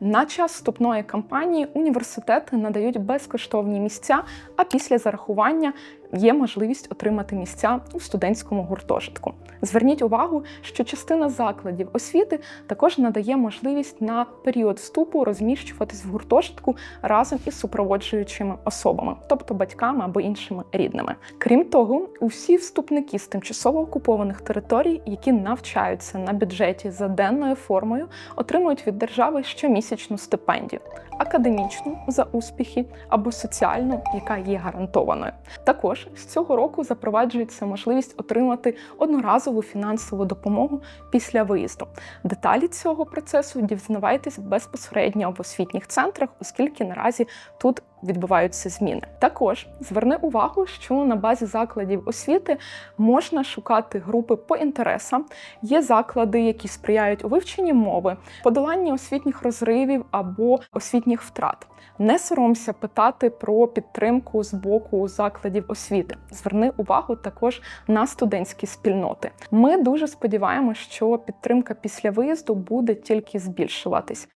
На час вступної кампанії університети надають безкоштовні місця, а після зарахування є можливість отримати місця у студентському гуртожитку. Зверніть увагу, що частина закладів освіти також надає можливість на період вступу розміщуватись в гуртожитку разом із супроводжуючими особами, тобто батьками або іншими рідними. Крім того, усі вступники з тимчасово окупованих територій, які навчаються на бюджеті за денною формою, отримують від держави щомісячну стипендію академічну за успіхи або соціальну, яка є гарантованою. Також з цього року запроваджується можливість отримати одноразову фінансову допомогу після виїзду. Деталі цього процесу дізнавайтесь безпосередньо в освітніх центрах, оскільки наразі тут відбуваються зміни. Також зверни увагу, що на базі закладів освіти можна шукати групи по інтересам. Є заклади, які сприяють у вивченні мови, подоланні освітніх розривів або освітніх втрат. Не соромся питати про підтримку з боку закладів освіти. Зверни увагу також на студентські спільноти. Ми дуже сподіваємося, що підтримка після виїзду буде тільки збільшуватись.